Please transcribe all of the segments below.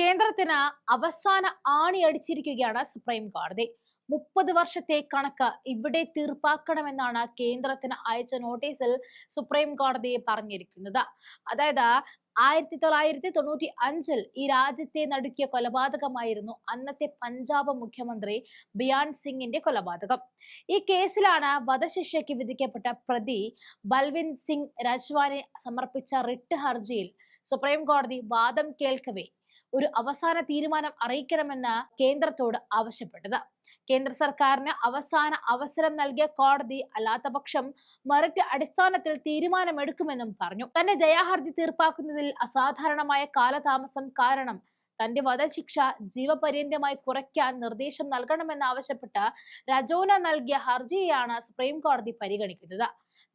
കേന്ദ്രത്തിന് അവസാന ആണി അടിച്ചിരിക്കുകയാണ് സുപ്രീം കോടതി. മുപ്പത് വർഷത്തെ കണക്ക് ഇവിടെ തീർപ്പാക്കണമെന്നാണ് കേന്ദ്രത്തിന് അയച്ച നോട്ടീസിൽ സുപ്രീം കോടതി പറഞ്ഞിരിക്കുന്നത്. അതായത് ആയിരത്തി തൊള്ളായിരത്തി തൊണ്ണൂറ്റി അഞ്ചിൽ ഈ രാജ്യത്തെ നടുക്കിയ കൊലപാതകമായിരുന്നു അന്നത്തെ പഞ്ചാബ് മുഖ്യമന്ത്രി ബിയാൻ സിംഗിന്റെ കൊലപാതകം. ഈ കേസിലാണ് വധശിക്ഷയ്ക്ക് വിധിക്കപ്പെട്ട പ്രതി ബൽവിന്ദ് സിംഗ് രജ്വാനെ സമർപ്പിച്ച റിട്ട് ഹർജിയിൽ സുപ്രീം കോടതി വാദം കേൾക്കവേ ഒരു അവസാന തീരുമാനം അറിയിക്കണമെന്ന് കേന്ദ്രത്തോട് ആവശ്യപ്പെട്ടത്. കേന്ദ്ര സർക്കാരിന് അവസാന അവസരം നൽകിയ കോടതി അല്ലാത്തപക്ഷം മെറിറ്റ് അടിസ്ഥാനത്തിൽ തീരുമാനമെടുക്കുമെന്നും പറഞ്ഞു. തന്റെ ദയാഹർജി തീർപ്പാക്കുന്നതിൽ അസാധാരണമായ കാലതാമസം കാരണം തന്റെ വധശിക്ഷ ജീവപര്യന്തമായി കുറയ്ക്കാൻ നിർദ്ദേശം നൽകണമെന്നാവശ്യപ്പെട്ട് രജോന നൽകിയ ഹർജിയാണ് സുപ്രീം കോടതി പരിഗണിക്കുന്നത്.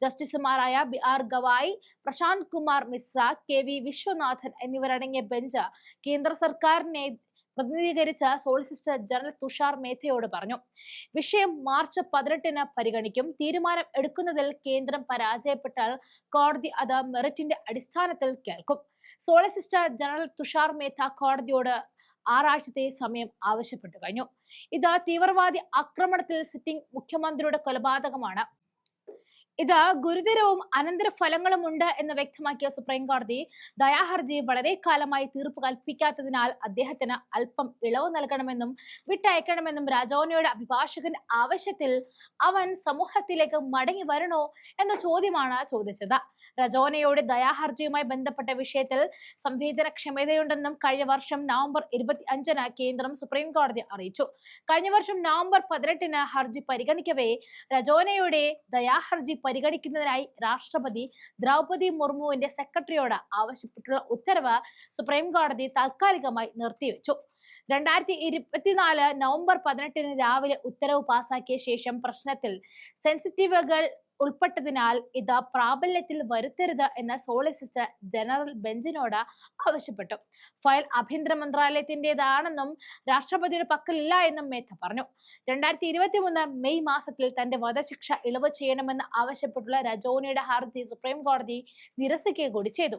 ജസ്റ്റിസുമാരായ B R Gavai Prashant Kumar Mishra K V Viswanathan എന്നിവരടങ്ങിയ ബെഞ്ച് കേന്ദ്ര സർക്കാരിനെ പ്രതിനിധീകരിച്ച സോളിസിറ്റർ ജനറൽ തുഷാർ മേത്തയോട് പറഞ്ഞു. വിഷയം മാർച്ച് പതിനെട്ടിന് പരിഗണിക്കും. തീരുമാനം എടുക്കുന്നതിൽ കേന്ദ്രം പരാജയപ്പെട്ടാൽ കോടതി അത് മെറിറ്റിന്റെ അടിസ്ഥാനത്തിൽ കേൾക്കും. സോളിസിറ്റർ ജനറൽ തുഷാർ മേത്ത കോടതിയോട് ആറാഴ്ചത്തെ സമയം ആവശ്യപ്പെട്ടു കഴിഞ്ഞു. ഇത് തീവ്രവാദി ആക്രമണത്തിൽ സിറ്റിംഗ് മുഖ്യമന്ത്രിയുടെ കൊലപാതകമാണ്. ഇത് ഗുരുതരവും അനന്തരഫലങ്ങളും ഉണ്ട് എന്ന് വ്യക്തമാക്കിയ സുപ്രീം കോടതി ദയാഹർജി വളരെ കാലമായി തീർപ്പ് കൽപ്പിക്കാത്തതിനാൽ അദ്ദേഹത്തിന് അല്പം ഇളവ് നൽകണമെന്നും വിട്ടയക്കണമെന്നും രാജോനയുടെ അഭിഭാഷകൻ ആവശ്യത്തിൽ അവൻ സമൂഹത്തിലേക്ക് മടങ്ങി വരണോ എന്ന ചോദ്യമാണ് ചോദിച്ചത്. രജോനയുടെ ദയാഹർജിയുമായി ബന്ധപ്പെട്ട വിഷയത്തിൽ സംവേദന ക്ഷമതയുണ്ടെന്നും കഴിഞ്ഞ വർഷം നവംബർ ഇരുപത്തി അഞ്ചിന് കേന്ദ്രം സുപ്രീം കോടതി അറിയിച്ചു. കഴിഞ്ഞ വർഷം നവംബർ പതിനെട്ടിന് ഹർജി പരിഗണിക്കവേ രജോനയുടെ ദയാഹർജി പരിഗണിക്കുന്നതിനായി രാഷ്ട്രപതി ദ്രൗപദി മുർമുവിന്റെ സെക്രട്ടറിയോട് ആവശ്യപ്പെട്ടുള്ള ഉത്തരവ് സുപ്രീം കോടതി താൽക്കാലികമായി നിർത്തിവെച്ചു. രണ്ടായിരത്തി ഇരുപത്തിനാല് നവംബർ പതിനെട്ടിന് രാവിലെ ഉത്തരവ് പാസാക്കിയ ശേഷം പ്രശ്നത്തിൽ സെൻസിറ്റീവുകൾ ഉൾപ്പെട്ടതിനാൽ ഇത് പ്രാബല്യത്തിൽ വരുത്തരുത് എന്ന് സോളിസിറ്റർ ജനറൽ ബെഞ്ചിനോട് ആവശ്യപ്പെട്ടു. ഫയൽ ആഭ്യന്തര മന്ത്രാലയത്തിന്റേതാണെന്നും രാഷ്ട്രപതിയുടെ പക്കലില്ല എന്നും മേത്ത പറഞ്ഞു. രണ്ടായിരത്തി ഇരുപത്തി മൂന്ന് മെയ് മാസത്തിൽ തന്റെ വധശിക്ഷ ഇളവ് ചെയ്യണമെന്ന് ആവശ്യപ്പെട്ടുള്ള രജോനിയുടെ ഹർജി സുപ്രീം കോടതി നിരസിക്കുക കൂടി ചെയ്തു.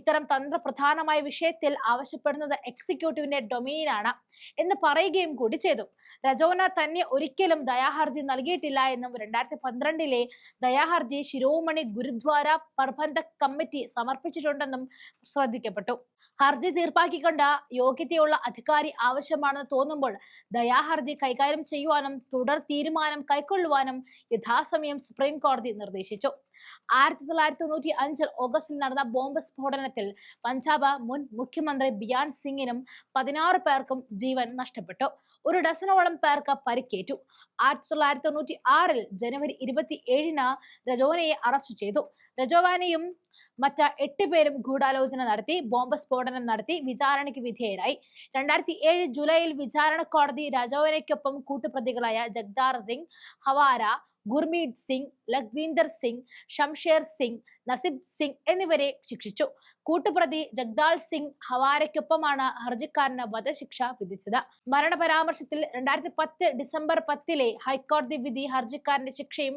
ഇത്തരം തന്ത്രപ്രധാനമായ വിഷയത്തിൽ ആവശ്യപ്പെടുന്നത് എക്സിക്യൂട്ടീവിന്റെ ഡൊമീനാണ് എന്ന് പറയുകയും കൂടി ചെയ്തു. രജോന തന്നെ ഒരിക്കലും ദയാഹർജി നൽകിയിട്ടില്ല എന്നും രണ്ടായിരത്തി പന്ത്രണ്ടിലെ ദയാഹർജി ശിരോമണി ഗുരുദ്വാര പ്രബന്ധ കമ്മിറ്റി സമർപ്പിച്ചിട്ടുണ്ടെന്നും ശ്രദ്ധിക്കപ്പെട്ടു. ഹർജി തീർപ്പാക്കിക്കൊണ്ട് യോഗ്യതയുള്ള അധികാരി ആവശ്യമാണെന്ന് തോന്നുമ്പോൾ ദയാഹർജി കൈകാര്യം ചെയ്യുവാനും തുടർ തീരുമാനം കൈക്കൊള്ളുവാനും യഥാസമയം സുപ്രീം കോടതി നിർദ്ദേശിച്ചു. ആയിരത്തി തൊള്ളായിരത്തി തൊണ്ണൂറ്റി അഞ്ചിൽ ഓഗസ്റ്റിൽ നടന്ന ബോംബ് സ്ഫോടനത്തിൽ പഞ്ചാബ് മുൻ മുഖ്യമന്ത്രി ബിയാൻ സിംഗിനും പതിനാറ് പേർക്കും ജീവൻ നഷ്ടപ്പെട്ടു. ഒരു ഡസനോളം പേർക്ക് പരിക്കേറ്റു. ആയിരത്തി തൊള്ളായിരത്തി തൊണ്ണൂറ്റി ആറിൽ ജനുവരി ഇരുപത്തി ഏഴിന് രജോനയെ അറസ്റ്റ് ചെയ്തു. രജോവാനെയും മറ്റ് എട്ട് പേരും ഗൂഢാലോചന നടത്തി ബോംബ് സ്ഫോടനം നടത്തി വിചാരണയ്ക്ക് വിധേയരായി. രണ്ടായിരത്തി ഏഴ് ജൂലൈയിൽ വിചാരണ കോടതി രജോവനയ്ക്കൊപ്പം കൂട്ടുപ്രതികളായ ജഗ്ദാർ സിംഗ് ഹവാര ഗുർമീത് സിംഗ് ലഖ്വീന്ദർ സിംഗ് ഷംഷേർ സിംഗ് നസിബ് സിംഗ് എന്നിവരെ ശിക്ഷിച്ചു. കൂട്ടുപ്രതി ജഗ്ദാൾ സിംഗ് ഹവാരയ്ക്കൊപ്പമാണ് ഹർജിക്കാരന് വധശിക്ഷ വിധിച്ചത്. മരണപരാമർശത്തിൽ രണ്ടായിരത്തി പത്ത് ഡിസംബർ പത്തിലെ ഹൈക്കോടതി വിധി ഹർജിക്കാരന്റെ ശിക്ഷയും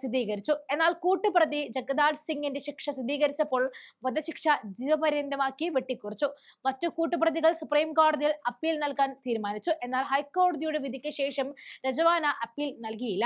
സ്ഥിരീകരിച്ചു. എന്നാൽ കൂട്ടുപ്രതി ജഗ്ദാൾ സിംഗിന്റെ ശിക്ഷ സ്ഥിരീകരിച്ചപ്പോൾ വധശിക്ഷ ജീവപര്യന്തമാക്കി വെട്ടിക്കുറിച്ചു. മറ്റു കൂട്ടുപ്രതികൾ സുപ്രീം കോടതിയിൽ അപ്പീൽ നൽകാൻ തീരുമാനിച്ചു. എന്നാൽ ഹൈക്കോടതിയുടെ വിധിക്ക് ശേഷം രജവാന അപ്പീൽ നൽകിയില്ല.